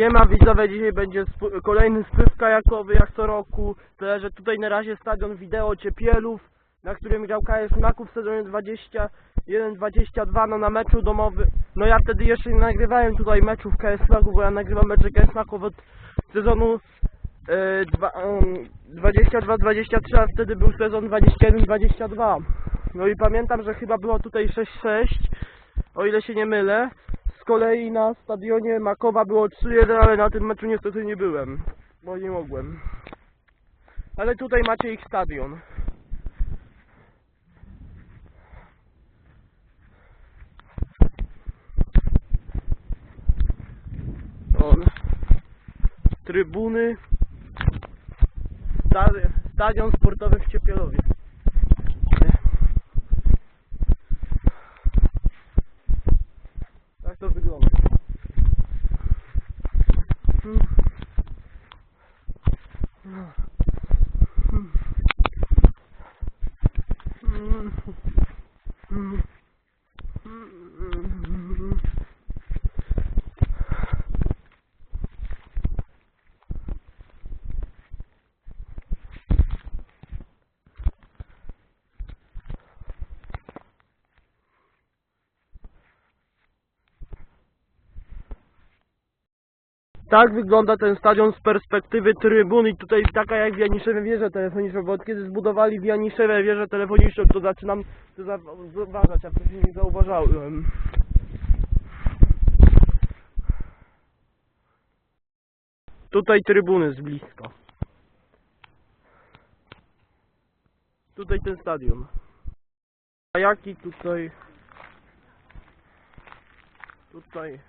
Siema widzowie, dzisiaj będzie sp- kolejny spływ kajakowy jak co roku. Tyle, że tutaj na razie stadion wideo Ciepielów, na którym grał KS Maków w sezonie 21-22, no na meczu domowym. No ja wtedy jeszcze nie nagrywałem tutaj meczów KS Maków, bo ja nagrywam mecze KS Maków od sezonu dwa- em, 22-23, a wtedy był sezon 21-22. No i pamiętam, że chyba było tutaj 6-6, o ile się nie mylę. Z kolei na stadionie Makowa było 3-1, ale na tym meczu niestety nie byłem, bo nie mogłem. Ale tutaj macie ich stadion. On. Trybuny. Sta- Stadion sportowy w Ciepielowie. Tak to wygląda. Hmm. Hmm. Hmm. Hmm. Tak wygląda ten stadion z perspektywy trybun i tutaj taka jak w Janiszewie wieża telefoniczna, bo od kiedy zbudowali w Janiszewie wieżę telefoniczną, to zaczynam to za- zauważać, a wcześniej nie zauważałem. Tutaj trybuny z bliska. Tutaj ten stadion. A jaki tutaj? Tutaj.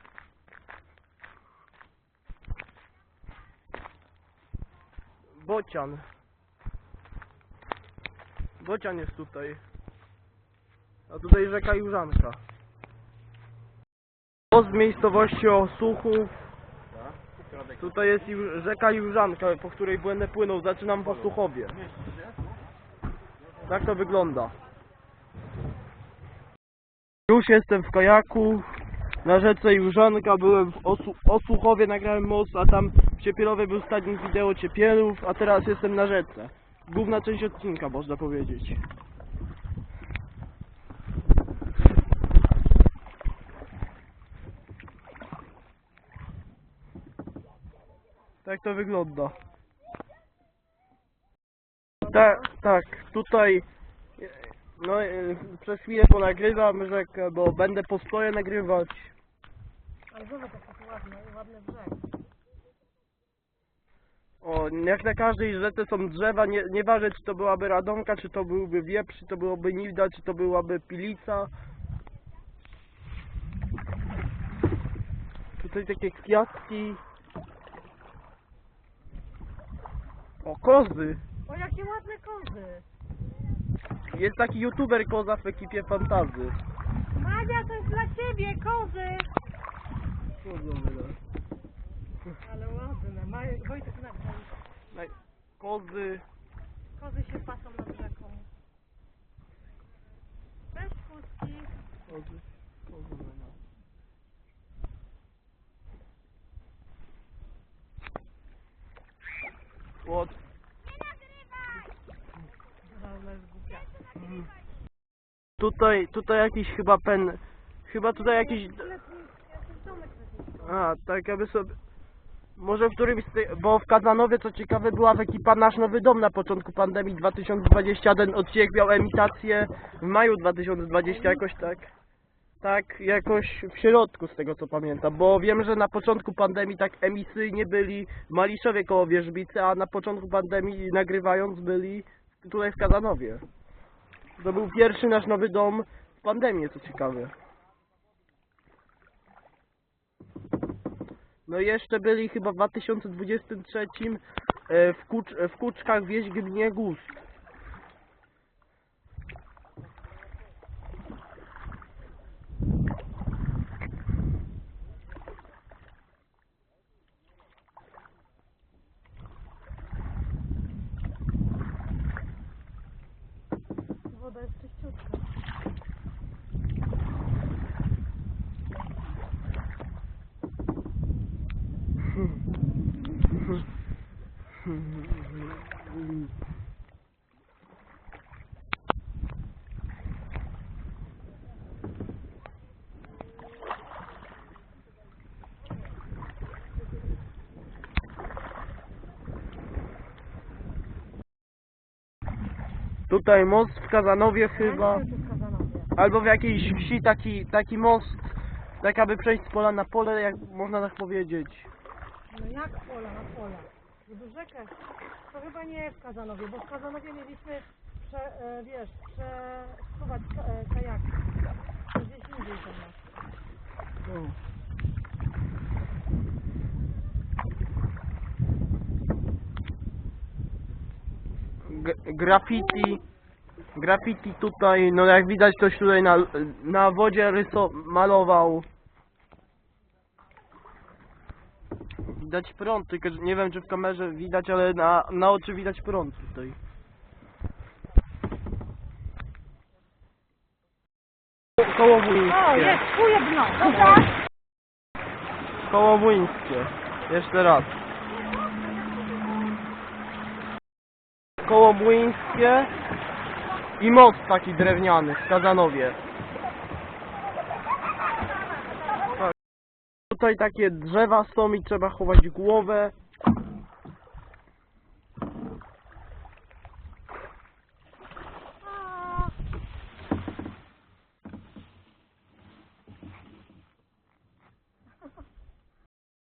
Bocian. Bocian jest tutaj. A tutaj rzeka Jużanka. To z miejscowości Osuchów. Tutaj jest rzeka Jużanka, po której będę płynął. Zaczynam w Osuchowie. Tak to wygląda. Już jestem w kajaku. Na rzece Jużanka byłem w Osu Osuchowie, nagrałem most, a tam Ciepielowie był stadion wideo Ciepielów, a teraz jestem na rzece. Główna część odcinka, można powiedzieć. Tak to wygląda. Tak, tak, tutaj no e, przez chwilę ponagrywam rzekę, bo będę po nagrywać. Ale zobacz jaki ładny, ładny brzeg. O, jak na każdej rzece są drzewa, nie, nieważne czy to byłaby radomka, czy to byłby wieprz, czy to byłoby nilda, czy to byłaby pilica. Tutaj takie kwiatki. O, kozy. O jakie ładne kozy. Jest taki youtuber koza w ekipie fantazy. Mania, to jest dla ciebie, kozy. Ale ładne. Maj, Wojtek na Kozy. Kozy się pasą nad rzeką. Cześć kuski. Kozy. Kozy. no. Łot. Ale jest głupia. Tutaj, tutaj jakiś chyba pen... Chyba tutaj jakiś... A, tak jakby sobie... Może w którymś z tych... Bo w Kazanowie, co ciekawe, była w ekipa Nasz Nowy Dom na początku pandemii 2020. Ten odcinek miał emitację w maju 2020, jakoś tak. Tak, jakoś w środku z tego co pamiętam, bo wiem, że na początku pandemii tak emisyjnie byli w Maliszowie koło Wierzbicy, a na początku pandemii nagrywając byli tutaj w Kazanowie. To był pierwszy nasz nowy dom w pandemii, co ciekawe. No i jeszcze byli chyba w 2023 e, w, Kucz, w Kuczkach wieś gminie Gust. Woda jest czyściutka. Tutaj most w Kazanowie chyba. Albo w jakiejś wsi taki, taki most, tak aby przejść z pola na pole, jak można tak powiedzieć. No jak pola na pola? Żeby rzekę. To chyba nie jest w Kazanowie, bo w Kazanowie mieliśmy, prze, e, wiesz, przesuwać ka, e, kajaki. To gdzieś indziej to masz. G- graffiti, graffiti tutaj, no jak widać ktoś tutaj na, na wodzie ryso malował. Widać prąd, tylko nie wiem czy w kamerze widać, ale na, na oczy widać prąd tutaj. Koło O, jest, twoje dno. Dobra. Koło Młyńskie. Jeszcze raz. Koło Młyńskie i most taki drewniany w Kazanowie. Tutaj takie drzewa są i trzeba chować głowę.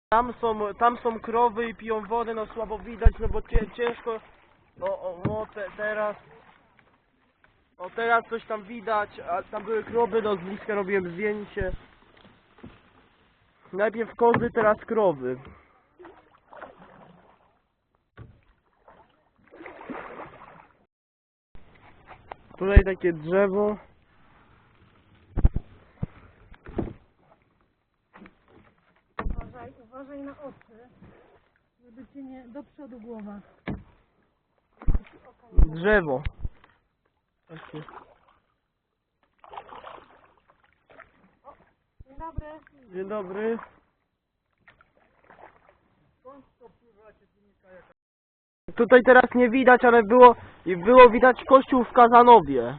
Tam są, tam są krowy i piją wodę, no słabo widać, no bo cię, ciężko. O, o, o te, teraz. O teraz coś tam widać, a tam były krowy, no z bliska robiłem zdjęcie. Najpierw kozy, teraz krowy. Tutaj takie drzewo. Uważaj, uważaj na oczy, żeby cię nie do przodu głowa. Drzewo. Takie. Dzień dobry. Dzień dobry. Tutaj teraz nie widać, ale było i było widać kościół w Kazanowie.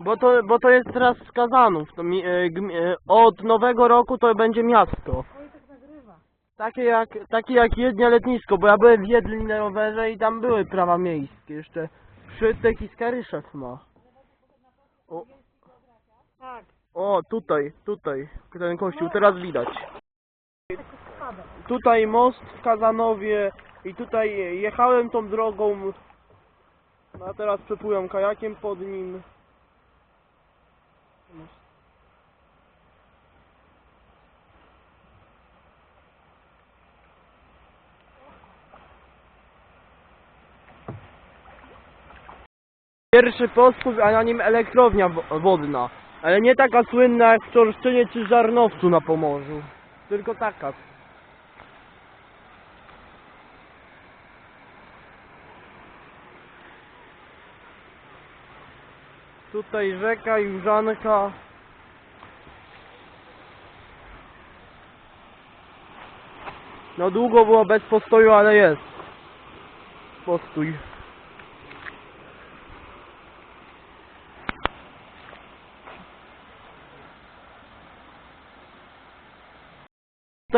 Bo to, bo to jest teraz z Kazanów. To mi, e, e, od nowego roku to będzie miasto. Tak nagrywa. Takie jak, takie jak Jednia Letnisko, bo ja byłem w Jedli na rowerze i tam były prawa miejskie. Jeszcze Przytyk i Skaryszew ma. O, o, tutaj, tutaj, ten kościół, teraz widać. tutaj most w Kazanowie i tutaj jechałem tą drogą, no a teraz przepływam kajakiem pod nim. Pierwszy pospół, a na nim elektrownia wo- wodna, ale nie taka słynna jak w Czorszczynie czy Żarnowcu na Pomorzu, tylko taka. Tutaj rzeka Jużanka. No długo było bez postoju, ale jest. Postój.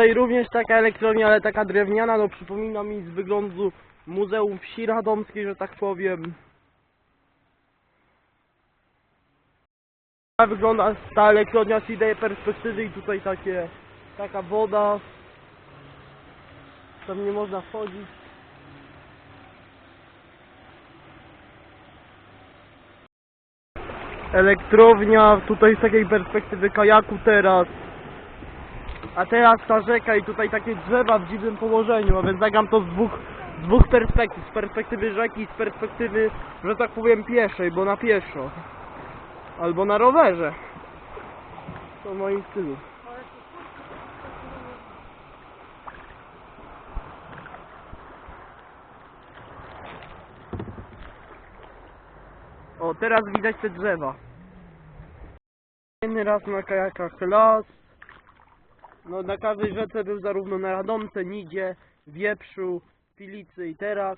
Tutaj również taka elektrownia, ale taka drewniana, no przypomina mi z wyglądu Muzeum Wsi Radomskiej, że tak powiem. Tak wygląda ta elektrownia z idei perspektywy i tutaj takie, taka woda. Tam nie można wchodzić. Elektrownia tutaj z takiej perspektywy kajaku teraz. A teraz ta rzeka i tutaj takie drzewa w dziwnym położeniu, a więc zagram to z dwóch, z dwóch perspektyw. Z perspektywy rzeki i z perspektywy, że tak powiem, pieszej, bo na pieszo. Albo na rowerze. To w moim stylu. O, teraz widać te drzewa. Kolejny raz na kajakach las. No na każdej rzece był zarówno na Radomce, Nidzie, Wieprzu, Pilicy i teraz.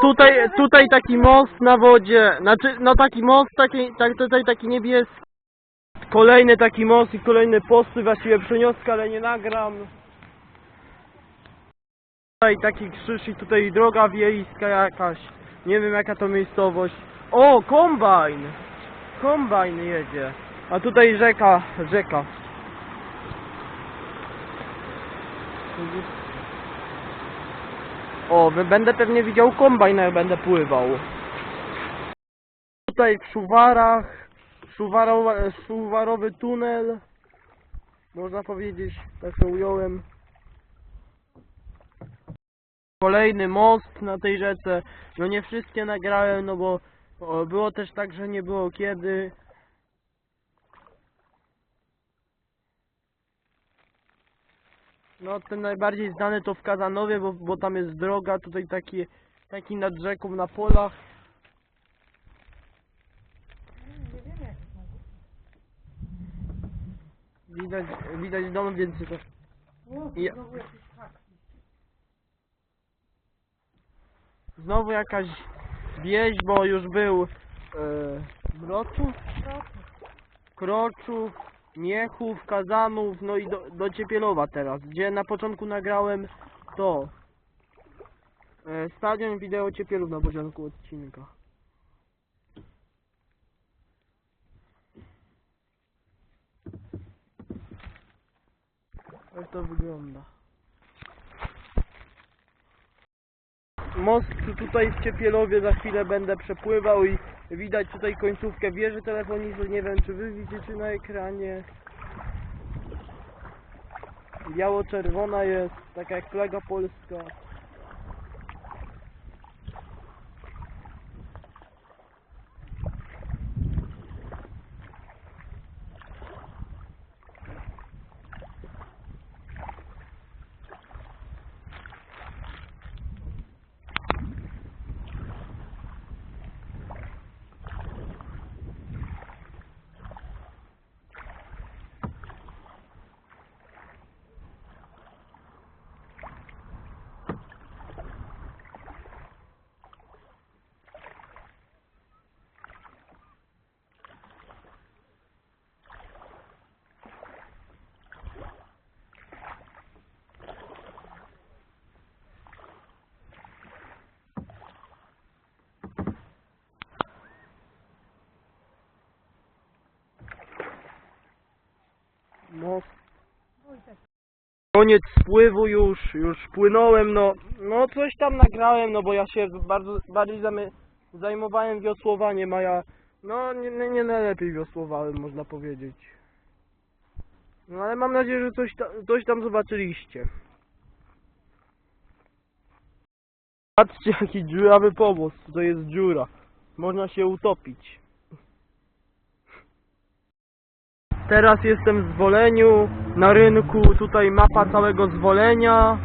Tutaj, tutaj taki most na wodzie, znaczy, no taki most, taki, tak, tutaj taki niebieski. Kolejny taki most i kolejny posty, właściwie przenioskę, ale nie nagram. Tutaj taki krzyż i tutaj droga wiejska jakaś. Nie wiem jaka to miejscowość. O, kombajn! Kombajn jedzie. A tutaj rzeka, rzeka. O, będę pewnie widział kombajn jak będę pływał. Tutaj w Szuwarach, szuwarowa, szuwarowy tunel. Można powiedzieć, tak to ująłem. Kolejny most na tej rzece. No nie wszystkie nagrałem, no bo było też tak, że nie było kiedy. No ten najbardziej znany to w Kazanowie, bo, bo tam jest droga, tutaj taki, taki nad rzeką na polach. Widać, widać dom, więc to... O, Ja-. Znowu jakaś wieś, bo już był e, Mroczów, Kroczów, Miechów, Kazanów, no i do, do Ciepielowa teraz, gdzie na początku nagrałem to. E, stadion wideo Ciepielów na początku odcinka. Jak to wygląda? Most tutaj w Ciepielowie za chwilę będę przepływał i widać tutaj końcówkę wieży telefonicznej, nie wiem czy wy widzicie na ekranie. Biało-czerwona jest, taka jak flaga polska. Wojtek, koniec spływu już, już płynąłem, no, no coś tam nagrałem, no bo ja się bardzo, bardziej zamy, zajmowałem wiosłowaniem, a ja, no nie, nie, nie najlepiej wiosłowałem, można powiedzieć. No ale mam nadzieję, że coś, ta, coś tam zobaczyliście. Patrzcie jaki dziurawy pomost, to jest dziura. Można się utopić. Teraz jestem w Zwoleniu, na rynku, tutaj mapa całego Zwolenia.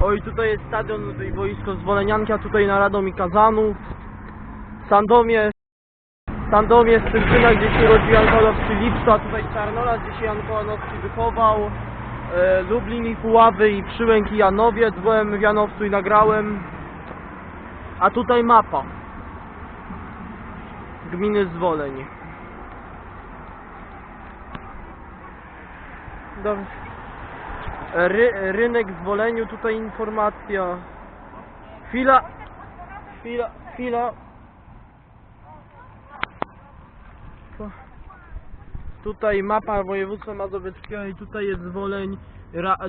Oj, tutaj jest stadion i boisko Zwolenianki, tutaj na Radom i Kazanów. Sandomie, Sandomie, Styrzyna, gdzie się urodził Jan Kołanowski Lipsko, a tutaj Czarnola, gdzie się Jan Kołanowski wychował. E, Lublin i Puławy i Przyłęk i Janowiec, byłem w Janowcu i nagrałem. A tutaj mapa. Gminy Zwoleń. Dobrze. Ry, rynek w Woleniu, tutaj informacja. Chwila. Chwila, chwila. Tutaj mapa województwa mazowieckiego i tutaj jest Woleń,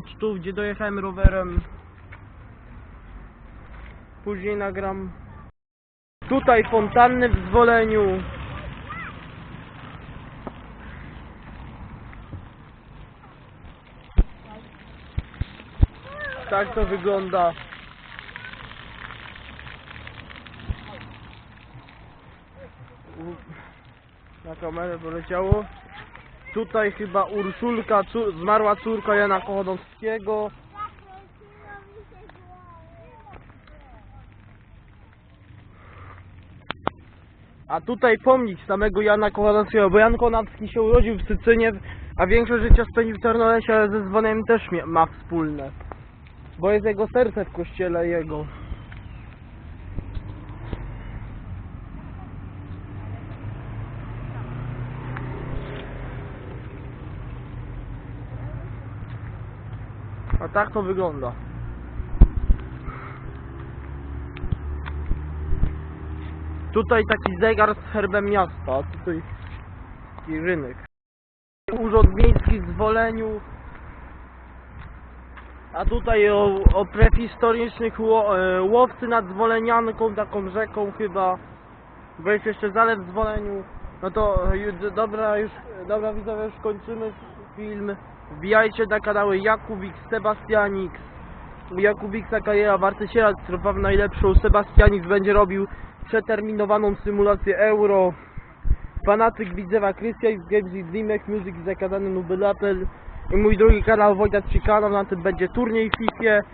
Cztów, gdzie dojechałem rowerem. Później nagram. Tutaj fontanny w Zwoleniu. Tak to wygląda. Na kamerę poleciało. Tutaj chyba Urszulka, zmarła córka Jana Kochodowskiego. A tutaj pomnik samego Jana Kowalskiego, bo Jan Konacki się urodził w Sycynie, a większość życia spędził w Tarnolesie, ale ze dzwoniem też ma wspólne. Bo jest jego serce w kościele jego. A tak to wygląda. Tutaj taki zegar z herbem miasta, a tutaj taki rynek. Urząd Miejski w Zwoleniu. A tutaj o, o prehistorycznych e, łowcy nad Zwolenianką, taką rzeką chyba. Bo jest jeszcze zalew w Zwoleniu. No to e, dobra już, dobra widzowie, już kończymy film. Wbijajcie na kanały Jakubik, Sebastianix. U Jakubiksa kariera Bartysiera, która pewno najlepszą. Sebastianix będzie robił przeterminowaną symulację euro. Fanatyk Widzewa Krystian z Games i Dreamek Music zakazany Nubylatel. I mój drugi kanał Wojtek kanał na tym będzie turniej w FIFA.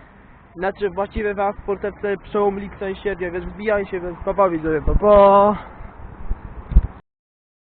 Znaczy właściwie was sportowcy przełom Lixa i Sierdzie, więc wbijaj się, więc papa widzowie, papa.